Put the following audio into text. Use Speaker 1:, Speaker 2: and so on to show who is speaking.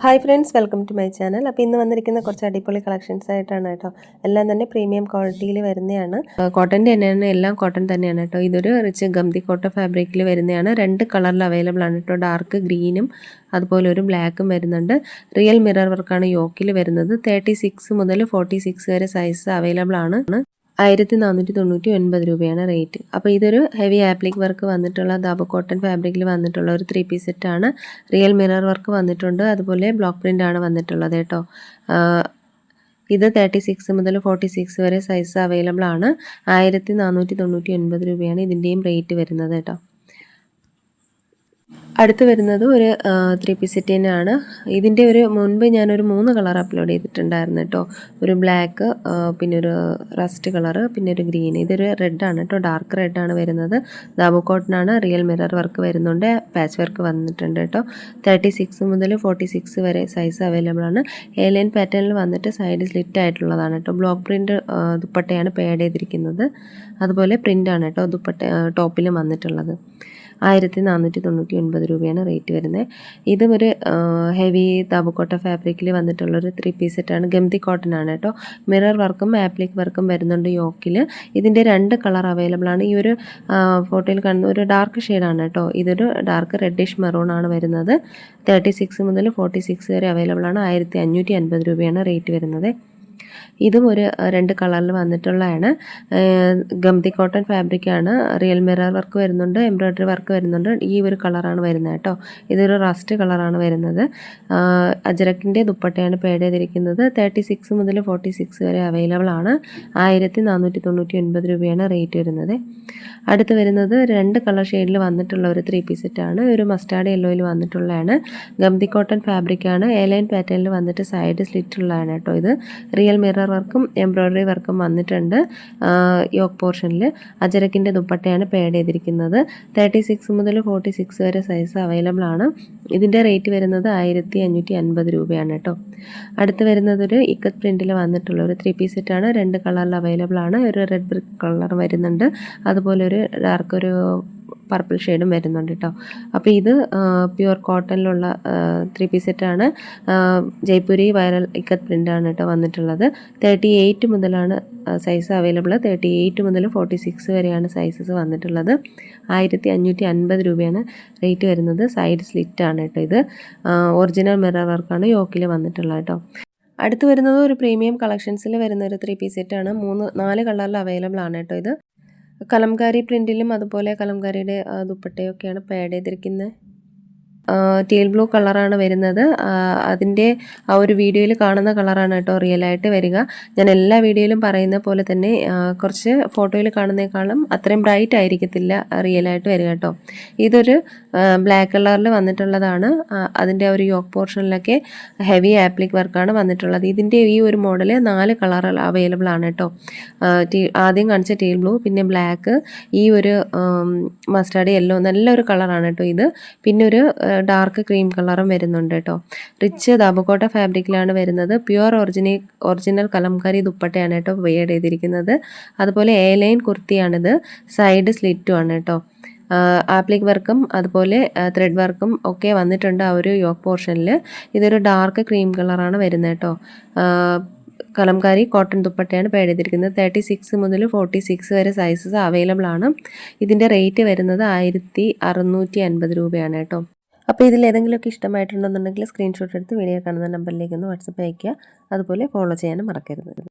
Speaker 1: Hi friends welcome to my channel. അപ്പോൾ ഇന്ന് വന്നിരിക്കുന്ന കുറച്ച് അടിപൊളി കളക്ഷൻസ് ആയിട്ടാണ് കേട്ടോ. എല്ലാം തന്നെ പ്രീമിയം ക്വാളിറ്റിയിൽ വരുന്നതാണ്. കോട്ടന്റെ തന്നെയാണ് എല്ലാം കോട്ടൺ തന്നെയാണ് കേട്ടോ. ഇതൊരു റിച്ച് ഗംതി കോട്ട ഫാബ്രിക്കിൽ വരുന്നതാണ്. രണ്ട് കളറിൽ അവൈലബിൾ ആണ് കേട്ടോ. ഡാർക്ക് ഗ്രീനും അതുപോലെ ഒരു ബ്ലാക്കും വരുന്നുണ്ട്. റിയൽ മിറർ വർക്കാണ് യോക്കിൽ വരുന്നത്. തേർട്ടി സിക്സ് മുതൽ ഫോർട്ടി സിക്സ് വരെ സൈസ് അവൈലബിൾ ആണ്. ആയിരത്തി നാനൂറ്റി തൊണ്ണൂറ്റി ഒൻപത് രൂപയാണ് റേറ്റ് അപ്പോൾ ഇതൊരു ഹെവി ആപ്ലിക് വർക്ക് വന്നിട്ടുള്ള ദാബ കോട്ടൺ ഫാബ്രിക്കിൽ വന്നിട്ടുള്ള ഒരു ത്രീ പീസ് സെറ്റാണ് റിയൽ മിറർ വർക്ക് വന്നിട്ടുണ്ട്. അതുപോലെ ബ്ലോക്ക് പ്രിന്റ് ആണ് വന്നിട്ടുള്ളത് കേട്ടോ. ഇത് തേർട്ടി സിക്സ് മുതൽ ഫോർട്ടി സിക്സ് വരെ സൈസ് അവൈലബിൾ ആണ്. ആയിരത്തി നാനൂറ്റി തൊണ്ണൂറ്റി ഒൻപത് രൂപയാണ് ഇതിന്റെയും റേറ്റ് വരുന്നത് കേട്ടോ. അടുത്ത് വരുന്നത് ഒരു ത്രീ പീസ് സെറ്റ് തന്നെയാണ്. ഇതിന്റെ ഒരു മുൻപ് ഞാനൊരു മൂന്ന് കളർ അപ്ലോഡ് ചെയ്തിട്ടുണ്ടായിരുന്നു കേട്ടോ. ഒരു ബ്ലാക്ക് പിന്നെ ഒരു റസ്റ്റ് കളർ പിന്നെ ഒരു ഗ്രീൻ ഇതൊരു റെഡാണ് കേട്ടോ. ഡാർക്ക് റെഡാണ് വരുന്നത്. ദാബു കോട്ടനാണ് റിയൽ മിറർ വർക്ക് വരുന്നുണ്ട്. പാച്ച് വർക്ക് വന്നിട്ടുണ്ട് കേട്ടോ. തേർട്ടി സിക്സ് മുതൽ ഫോർട്ടി സിക്സ് വരെ സൈസ് അവൈലബിൾ ആണ്. ഏലൈൻ പാറ്റേണിൽ വന്നിട്ട് സൈഡ് സ്ലിറ്റ് ആയിട്ടുള്ളതാണ് കേട്ടോ. ബ്ലോക്ക് പ്രിന്റ് ദുപ്പട്ടയാണ് പേഡ് ചെയ്തിരിക്കുന്നത്. അതുപോലെ പ്രിന്റാണ് കേട്ടോ ദുപ്പട്ട ടോപ്പിലും വന്നിട്ടുള്ളത്. ആയിരത്തി നാനൂറ്റി തൊണ്ണൂറ്റി ഒൻപത് രൂപയാണ് റേറ്റ് വരുന്നത് ഇതും ഒരു ഹെവി താബുക്കോട്ട ഫാബ്രിക്കിൽ വന്നിട്ടുള്ളൊരു ത്രീ പീസ് സെറ്റാണ് ഗംതി കോട്ടൺ ആണ് കേട്ടോ. മിറർ വർക്കും ആപ്ലിക് വർക്കും വരുന്നുണ്ട് യോക്കിൽ ഇതിന്റെ രണ്ട് കളർ അവൈലബിൾ ആണ്. ഈ ഒരു ഫോട്ടോയിൽ കാണുന്ന ഒരു ഡാർക്ക് ഷെയ്ഡാണ് കേട്ടോ. ഇതൊരു ഡാർക്ക് റെഡിഷ് മെറൂൺ ആണ് വരുന്നത്. തേർട്ടി സിക്സ് മുതൽ ഫോർട്ടി സിക്സ് വരെ അവൈലബിൾ ആണ്. ആയിരത്തി അഞ്ഞൂറ്റി അൻപത് രൂപയാണ് റേറ്റ് വരുന്നത്. ഇതും ഒരു രണ്ട് കളറിൽ വന്നിട്ടുള്ളതാണ്. ഗംതി കോട്ടൺ ഫാബ്രിക്കാണ്. റിയൽ മിറർ വർക്ക് വരുന്നുണ്ട് എംബ്രോയ്ഡറി വർക്ക് വരുന്നുണ്ട്. ഈ ഒരു കളറാണ് വരുന്നത് കേട്ടോ. ഇതൊരു റസ്റ്റ് കളറാണ് വരുന്നത്. അജരക്കിന്റെ ദുപ്പട്ടയാണ് പേഡ് ചെയ്തിരിക്കുന്നത്. തേർട്ടി സിക്സ് മുതൽ ഫോർട്ടി സിക്സ് വരെ അവൈലബിൾ ആണ്. ആയിരത്തി നാനൂറ്റി തൊണ്ണൂറ്റി ഒൻപത് രൂപയാണ് റേറ്റ് വരുന്നത്. അടുത്ത് വരുന്നത് രണ്ട് കളർ ഷെയ്ഡിൽ വന്നിട്ടുള്ള ഒരു ത്രീ പീസ് ഒരു മസ്റ്റാർഡ് യെല്ലോയിൽ വന്നിട്ടുള്ളതാണ്. ഗംതി കോട്ടൺ ഫാബ്രിക്കാണ്. എലൈൻ പാറ്റേണിൽ വന്നിട്ട് സൈഡ് സ്ലിറ്റ് ഉള്ളതാണ് കേട്ടോ ഇത്. റിയൽ മിറർ വർക്കും എംബ്രോയ്ഡറി വർക്കും വന്നിട്ടുണ്ട്. യോക്ക് പോർഷനിൽ. അജരക്കിന്റെ ദുപ്പട്ടയാണ് പേഡ് ചെയ്തിരിക്കുന്നത്. തേർട്ടി സിക്സ് മുതൽ ഫോർട്ടി സിക്സ് വരെ സൈസ് അവൈലബിൾ ആണ്. ഇതിന്റെ റേറ്റ് വരുന്നത് ആയിരത്തി അഞ്ഞൂറ്റി അൻപത് രൂപയാണ് കേട്ടോ. അടുത്ത് വരുന്നത് ഒരു ഇക്കത്ത് പ്രിന്റിൽ വന്നിട്ടുള്ള ഒരു ത്രീ പീസ് സെറ്റാണ് രണ്ട് കളറിൽ അവൈലബിൾ ആണ്. ഒരു റെഡ് ബ്രിക്ക് കളർ വരുന്നുണ്ട്. അതുപോലെ ഒരു ഡാർക്ക് ഒരു പർപ്പിൾ ഷെയ്ഡും വരുന്നുണ്ട് കേട്ടോ അപ്പോൾ ഇത് പ്യുവർ കോട്ടണിലുള്ള ത്രീ പീസ് സെറ്റാണ് ജയ്പൂരി വൈറൽ ഇക്കത്ത് പ്രിന്റാണ് കേട്ടോ വന്നിട്ടുള്ളത്. തേർട്ടി എയ്റ്റ് മുതലാണ് സൈസ് അവൈലബിൾ തേർട്ടി എയ്റ്റ് മുതൽ ഫോർട്ടി സിക്സ് വരെയാണ് സൈസസ് വന്നിട്ടുള്ളത്. ആയിരത്തി അഞ്ഞൂറ്റി അൻപത് രൂപയാണ് റേറ്റ് വരുന്നത്. സൈഡ് സ്ലിറ്റാണ് കേട്ടോ ഇത്. ഒറിജിനൽ മിറർ വർക്കാണ് യോക്കിൽ വന്നിട്ടുള്ളത് കേട്ടോ അടുത്ത് വരുന്നത് ഒരു പ്രീമിയം കളക്ഷൻസിൽ വരുന്ന ഒരു ത്രീ പീസ് സെറ്റാണ് മൂന്ന് നാല് കളറിൽ അവൈലബിൾ ആണ് കേട്ടോ ഇത്. കലംകാരി പ്രിന്റിലും അതുപോലെ കലംകാരിയുടെ ദുപ്പട്ടയൊക്കെയാണ് പാഡ് ചെയ്തിരിക്കുന്നത്. ടീൽ ബ്ലൂ കളറാണ് വരുന്നത്. അതിന്റെ ആ ഒരു വീഡിയോയിൽ കാണുന്ന കളറാണ് കേട്ടോ റിയലായിട്ട് വരിക. ഞാൻ എല്ലാ വീഡിയോയിലും പറയുന്ന പോലെ തന്നെ കുറച്ച് ഫോട്ടോയിൽ കാണുന്നേക്കാളും അത്രയും ബ്രൈറ്റ് ആയിരിക്കത്തില്ല റിയലായിട്ട് വരിക കേട്ടോ. ഇതൊരു ബ്ലാക്ക് കളറിൽ വന്നിട്ടുള്ളതാണ്. അതിന്റെ ഒരു യോക്ക് പോർഷനിലൊക്കെ ഹെവി ആപ്ലിക് വർക്കാണ് വന്നിട്ടുള്ളത്. ഇതിന്റെ ഈ ഒരു മോഡൽ നാല് കളർ അവൈലബിൾ ആണ് കേട്ടോ. ആദ്യം കാണിച്ച ടീൽ ബ്ലൂ പിന്നെ ബ്ലാക്ക് ഈ ഒരു മസ്റ്റാർഡ് യെല്ലോ നല്ലൊരു കളറാണ് കേട്ടോ ഇത്. പിന്നെ ഒരു ഡാർക്ക് ക്രീം കളറും വരുന്നുണ്ട് കേട്ടോ. റിച്ച് ദാബുക്കോട്ട ഫാബ്രിക്കിലാണ് വരുന്നത്. പ്യുവർ ഒറിജിനി ഒറിജിനൽ കലംകാരി ദുപ്പട്ടയാണ് കേട്ടോ വെയർ ചെയ്തിരിക്കുന്നത്. അതുപോലെ എ ലൈൻ കുർത്തിയാണിത് സൈഡ് സ്ലിറ്റും ആണ് കേട്ടോ. ആപ്ലിക് വർക്കും അതുപോലെ ത്രെഡ് വർക്കും ഒക്കെ വന്നിട്ടുണ്ട് ആ ഒരു യോക്ക് പോർഷനിൽ ഇതൊരു ഡാർക്ക് ക്രീം കളറാണ് വരുന്നത് കേട്ടോ. കലംകാരി കോട്ടൺ ദുപ്പട്ടയാണ് പേഡ് ചെയ്തിരിക്കുന്നത്. തേർട്ടി സിക്സ് മുതൽ ഫോർട്ടി സിക്സ് വരെ സൈസസ് അവൈലബിൾ ആണ്. ഇതിന്റെ റേറ്റ് വരുന്നത് ആയിരത്തി അറുന്നൂറ്റി അൻപത് രൂപയാണ് കേട്ടോ. അപ്പോൾ ഇതിൽ ഏതെങ്കിലുമൊക്കെ ഇഷ്ടമായിട്ടുണ്ടെന്നുണ്ടെങ്കിൽ സ്ക്രീൻഷോട്ട് എടുത്ത് വീഡിയോ കാണുന്ന നമ്പറിലേക്ക് ഒന്ന് വാട്സപ്പ് അയയ്ക്കുക. അതുപോലെ ഫോളോ ചെയ്യാനും മറക്കരുത്.